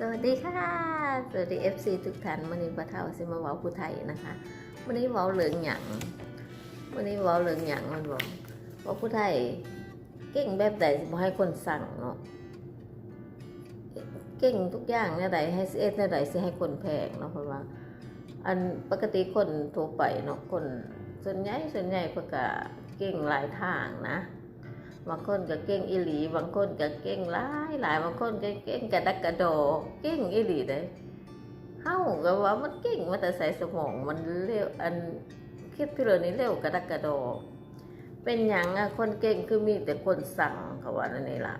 สวัสดีค่ะ สวัสดี FC ทุกท่านวันนี้ปะเทาสิมาเว้าผู้ไทยนะคะวันนี้เว้าเหลืองหยังวันนี้เว้าเหลืองหยังมันบอกว่าผู้ไทยเก่งแบบใดสิบ่ให้คนสั่งเนาะเก่งทุกอย่างเนี่ยใดให้เอสเนี่ยใดสิให้คนแพงเนาะเพราะว่า อันปกติคนทั่วไปเนาะคนส่วนใหญ่ส่วนใหญ่เพิ่นก็เก่งหลายทางนะ บางคนก็เก่งอีหลี บางคนก็เก่งหลายหลายบางคนก็เก่งกระดักกระโดดเก่งอีหลีเลยเฮาก็ว่ามันเก่งมาแต่ใส่สมองมันเร็วอันคิดที่เรื่องนี้เร็วกระดักกระโดดเป็นหยังอะคนเก่งคือมีแต่คนสั่งเขาว่านั่นนี่ละ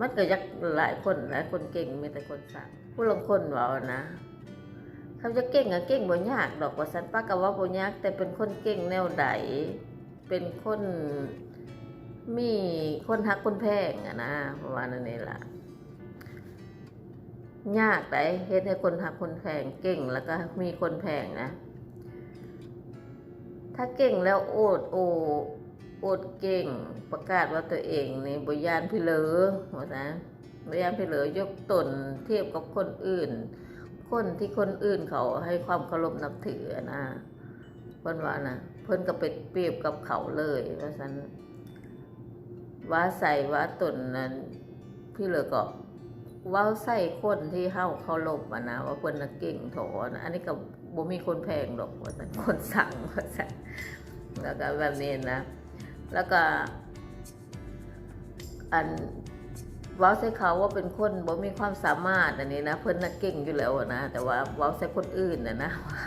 มันก็ยักหลายคนหลายคนเก่งมีแต่คนสั่งผู้ลงคนว่านะเขาจะเก่งอะเก่งบ่ยากดอกว่าสันป้าก็ว่าบ่ยากแต่เป็นคนเก่งแนวใดเป็นคน มีคนฮักคนแพงอะนะประมาณนั้นนี่ล่ะยากแต่เฮ็ดให้คนฮักคนแพงเก่งแล้วก็มีคนแพงนะ ถ้าเก่งแล้วโอดโอโอดเก่งประกาศว่าตัวเองนี่บยานพิเลอว่าซะบยานพิเลอยกตนเทียบกับคนอื่น คนที่คนอื่นเขาให้ความเคารพนับถือนะเพิ่อนว่านะเพิ่อนก็ไปเปรียบกับเขาเลยว่าซั่น ว่าใส่ว่าตนนั้นพี่เหลือก็ว่าใส่คนที่เข้าเขาลบอะนะว่าเพิ่นน่ะเก่งโถนะอันนี้ก็บ่มีคนแพงหรอกว่าแต่คนสั่งว่าสั่แล้วก็แบบนี้นะ แล้วก็ อันว้าใส่เขาว่าเป็นคนบ่มีความสามารถอันนี้นะ เพิ่นน่ะเก่งอยู่แล้วนะแต่ว่าว้าใส่คนอื่นนะนะว่า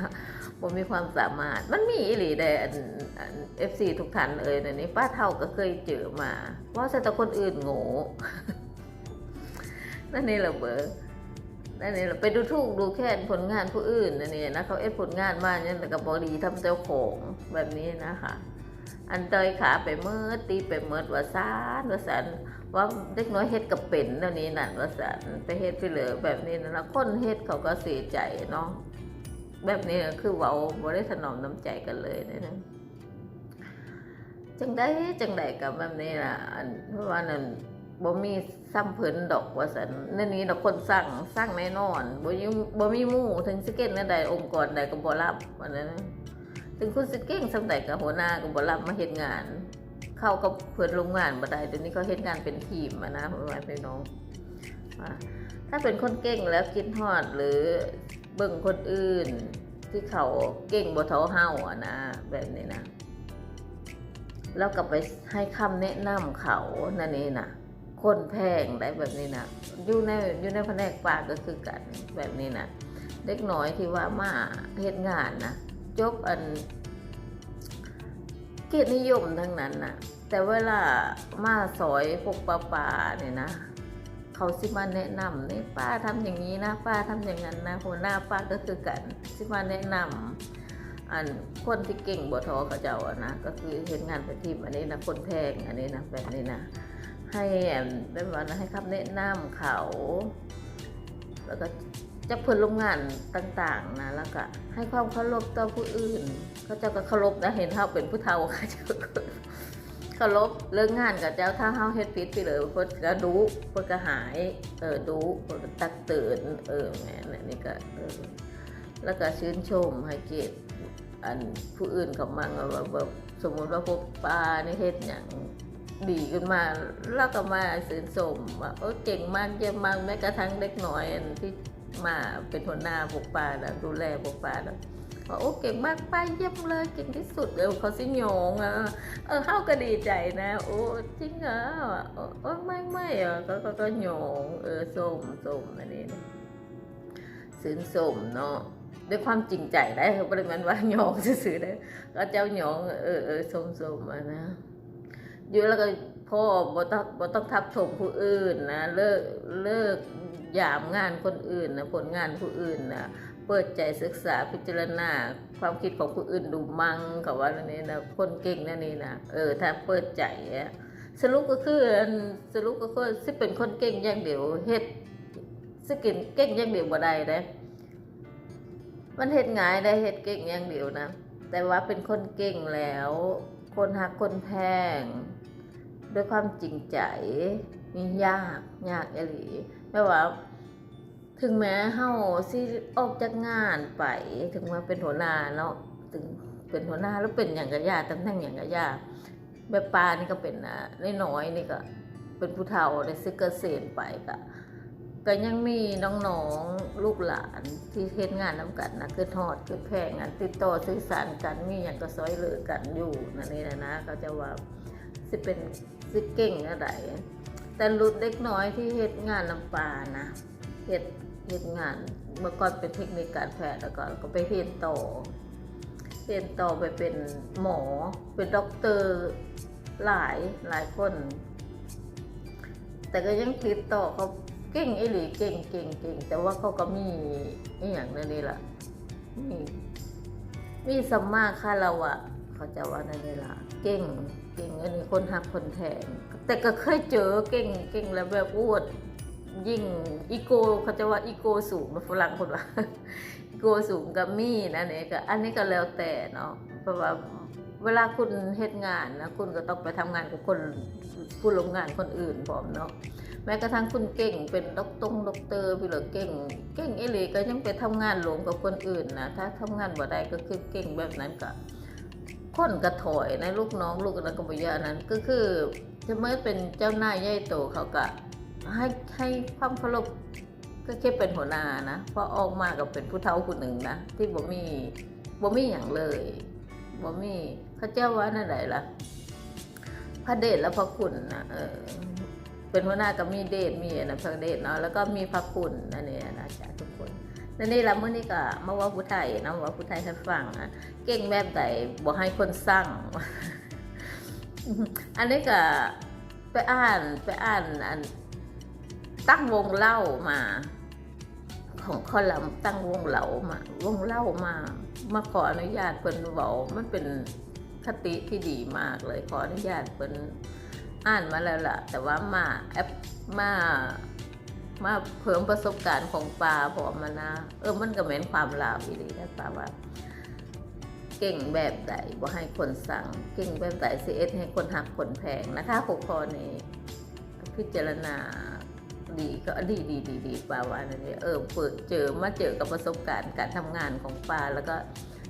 บ่มีความสามารถ มันมีอีหลีได้อันอัน FC ทุกท่านเอ่ยในนี้ป้าเท่าก็เคยเจอมาเว่าใส่แต่คนอื่นโง่นั่นนี่แหละเบอร์นั่นนี่แหละไปดูถูกดูแค่ผลงานผู้อื่นนั่นนี่นะเขาเอ็ดผลงานมาเนี่ยแต่กับบอดีทำเจ้าของแบบนี้นะคะอันเตยขาไปเมื่อตีไปเมื่อว่าซานว่าสันว่าเด็กน้อยเฮ็ดกับเป็นเดี๋ยวนี้นั่นว่าสันไปเฮ็ดไปเหลือแบบนี้นะคนเฮ็ดเขาก็เสียใจเนาะ แบบนี้คือเว้าบ่ได้ถนอมน้ำใจกันเลยนะนะจังได้จังได้กับแบบนี้ล่ะเพราะว่านั่นบ่มีซ้ำเพิ่นดอกว่าสันนั่นนี้ดอกคนสร้างสร้างแน่นอนบ่มีบ่มีหมู่ถึงสิเก่งนั่นใดองค์กรใดก็บ่รับอันนั้นถึงคุณสิเก่งสำใดกับหัวหน้าก็บ่รับมาเฮ็ดงาน เข้ากับเพื่อนโรงงานบ่ได้เดี๋ยวนี้เขาเฮ็ดงานเป็นทีมอะนะพ่อแม่พี่น้องถ้าเป็นคนเก่งแล้วคิดฮอดหรือ เบิ่งคนอื่นที่เขาเก่งบ่เท่าเฮาอะนะ แบบนี้นะแล้วก็ไปให้คำแนะนำเขานั่นนี่นะคนแพงได้แบบนี้นะอยู่ในอยู่ในแผนกปากก็คือกันแบบนี้นะเด็กน้อยที่ว่ามาเฮ็ดงานนะจบอันเกียรตินิยมทั้งนั้นนะแต่เวลามาสอยพวกป้าป่าๆเนี่ยนะ เขาสิมาแนะนำนี่ป้าทำอย่างนี้นะป้าทำอย่างนั้นนะหัวหน้าป้าก็คือกันสิมาแนะนำอันคนที่เก่งบัวทอเขาเจ้าอะนะก็คือเห็นงานเป็นทีมอันนี้นะคนแพงอันนี้นะแบบนี้นะให้อันเป็นว่านะให้คำแนะนำเขา แล้วก็จะเพิ่นโรงงานต่างๆนะแล้วก็ให้ความเคารพต่อผู้อื่นเขาเจ้าก็เคารพนะเห็นเฮาเป็นผู้เฒ่าเขาเจ้า ก็เคารพเรื่องงานกับเจ้าถ้าเฮาเฮ็ดผิดไปเลยเพิ่นก็ดูเพิ่นก็หายเออดูเพิ่นก็ตักเตือนเออแม่นนี่ก็เออแล้วก็ชื่นชมให้เกียรติอันผู้อื่นเขามั่งว่าแบบสมมุติว่าพวกป้านี่เฮ็ดหยังดีขึ้นมาแล้วก็มาชื่นชมว่าเออเก่งมากเยี่ยมมากแม้กระทั่งเด็กน้อยอันที่มาเป็นหัวหน้าพวกปลาแล้วดูแลพวกปลาแล้ว ว่าโอ้เก่งมากป้าเยี่ยมเลยเก่งที่สุดเออเขาสิโยงอะเออเข้าก็ดีใจนะ โอ้จริงเหรอโอ้ไม่ไม่อะก็ก็ก็โยงเออส้มส้มอันนี้นะซื้อส้มเนาะด้วยความจริงใจได้เขาบริมันว่าโยงซื้อๆได้ก็เจ้าโยงเออเออส้มส้มอะนะอยู่แล้วก็พ่อบ่ต้องบ่ต้องทับถมผู้อื่นนะเลิกเลิกยามงานคนอื่นนะผลงานผู้อื่นนะ เปิดใจศึกษาพิจารณา ความคิดของผู้อื่นดูมั่งกับว่าอันนี้นะคนเก่งนั่นนี่นะเออถ้าเปิดใจสรุปก็คือสรุปก็คือสิเป็นคนเก่งอย่างเดียวเฮ็ดสกินเก่งอย่างเดียวบ่ได้เด้มันเฮ็ดง่ายได้เฮ็ดเก่งอย่างเดียวนะแต่ว่าเป็นคนเก่งแล้ว คนหักคนแพงด้วยความจริงใจนี่ยากยากอหลีแม่ว่า ถึงแม้เฮาสิออกจากงานไป ถึงมาเป็นหัวหน้าเนาะถึงเป็นหัวหน้าแล้วเป็นอย่างกระยาตำแหน่งอย่างกระยาแบบปลานี่ก็เป็นอะน้อยนี่ก็เป็นผู้เฒ่าได้ซึกเกษตรไปก็ก็ยังมีน้องๆลูกหลานที่เฮ็ดงานนํกันนะคือทอดคือแพงกันติดต่อสื่อสารกันมีอย่างก็ซอยเหลือกันอยู่นั่นนี่นะนะเขาจะว่าสิเป็นสิเก่งอะไรแต่รุ่นเล็กน้อยที่เฮ็ดงานลำปานะเฮ็ด เฮ็ดงาน เมื่อก่อนเป็นเทคนิคการแพทย์แล้วก็ก็ไปเฮ็ดต่อเฮ็ดต่อไปเป็นหมอ เป็นด็อกเตอร์หลายหลายคน แต่ก็ยังติดต่อเขาเก่งอีหลีเก่งเก่งเก่งแต่ว่าเขาก็มีอีอย่างนั่นนี่แหละมีมีสัมมาคารวะเขาจะว่านั่นนี่ละเก่งเก่งอันนี้คนหักคนแทงแต่ก็เคยเจอเก่งเก่งแล้วแบบอวด ยิ่งอีโกเขาจะว่าอีโกสูงนะฝรั่งคนว่าอีโกสูงกับมีนะเนี่ยก็อันนี้ก็แล้วแต่เนาะเพราะว่าเวลาคุณเฮ็ดงานนะคุณก็ต้องไปทำงานกับคนผู้ร่วมงานคนอื่นพร้อมเนาะแม้กระทั่งคุณเก่งเป็นด็อกตงด็อกเตอร์พี่เหลือเก่ง เก่งเอหลีก็ยังไปทำงานรวมกับคนอื่นนะถ้าทำงานบ่ได้ก็คือเก่งแบบนั้นก็คนกระถอยในะลูกน้องลูกนักกบยานั้นก็คือจะเมื่อเป็นเจ้าหน้าใหญ่โตเขาก็ ให้ให้ความเคารพก็แค่เป็นหัวหน้านะเพราะออกมากับเป็นผู้เฒ่าคนหนึ่งนะที่บ่มีบ่มีอย่างเลยบ่มีเขาเจ้าว่านั่นไหนล่ะ พระเดชและพระคุณนะเออเป็นหัวหน้าก็มีเดชมีนะพระเดชเนาะแล้วก็มีพระคุณนั่นเองนะจ๊ะทุกคนนั่นนี่ละเมื้อนี้ก็มาว่าผู้ไทยเนะว่าผู้ไทยให้ฟังอะเก่งแบบไหนบอกให้คนสร้างอันนี้ก็ไปอ่านไปอ่านอัน ตั้งวงเล่ามา ของคอลัมตั้งวงเล่ามาวงเล่ามามาขออนุญาตเพิ่นเบามันเป็นคติที่ดีมากเลยขออนุญาตเพิ่นอ่านมาแล้วล่ะ แต่ว่ามาแอปมามาเพิ่มประสบการณ์ของปลาพอมานะ เออมันก็เหมือนความลาวอีหลีนะปลาว่า เก่งแบบใดบ่ให้คนสั่ง เก่งแบบใดซีเอสให้คนหักคนแพงนะคะหกข้อนี้พิจารณา ดีก็ดีดีดีดีปาว่านั่นเองเออเปิดเจอมาเจอกับประสบการณ์การทำงานของปาแล้วก็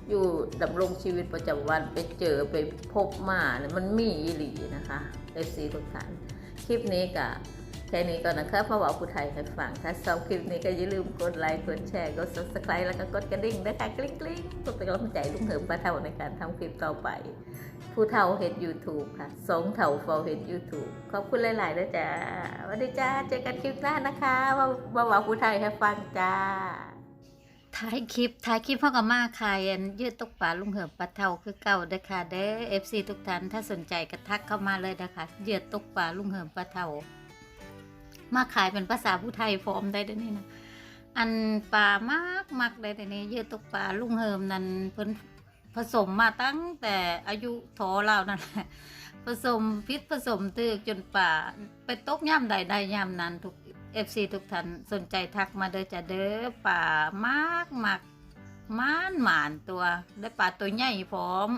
อยู่ดำรงชีวิตประจำวันไปเจอไปพบมาเนี่ยมันมีอีหลีนะคะเอฟซีทุกท่านคลิปนี้ก็แค่นี้ก่อนนะคะเพราะว่าผู้ไทยให้ฟังถ้าชอบคลิปนี้ก็อย่าลืมกดไลค์กดแชร์กด subscribe แล้วก็กดกระดิ่งด้วยค่ะกลิ้งกลิ้งกดเป็นกำลังใจลุงเหิมป้าเท่าในการทำคลิปต่อไป ผู้เท่าเฮ็ด YouTube ค่ะสองเท่าฟอเฮ็ด YouTube ขอบคุณหลายๆนะจ๊ะวัสดีจ้า เจอกันคลิปหน้านะคะว่าว่าว่าผู้ไทยให้ฟังจ้าท้ายคลิปท้ายคลิปพ่อกับมาคายอันยืดตกปลาลุงเหิมปลาเทาคือเก่าเด้อค่ะเด้อ FC ทุกท่านถ้าสนใจก็ทักเข้ามาเลยนะคะยืดตกปลาลุงเหิมปลาเทามาขายเป็นภาษาผู้ไทยพร้อมได้เด้วยนี่นะอันปลามากมากได้แต่นี้ยืดตกปลาลุงเหิมนั้นเพิ่น ผสมมาตั้งแต่อายุท้อเรานั่นแหละผสมพิษผสมตึกจนป่าไปตกย่ำใดได้ย่ำนั้นทุกเอฟซีทุกท่านสนใจทักมาเด้อจะเด้อป่ามากมากมานหมานตัว ได้ป่าตัวใหญ่พร้อม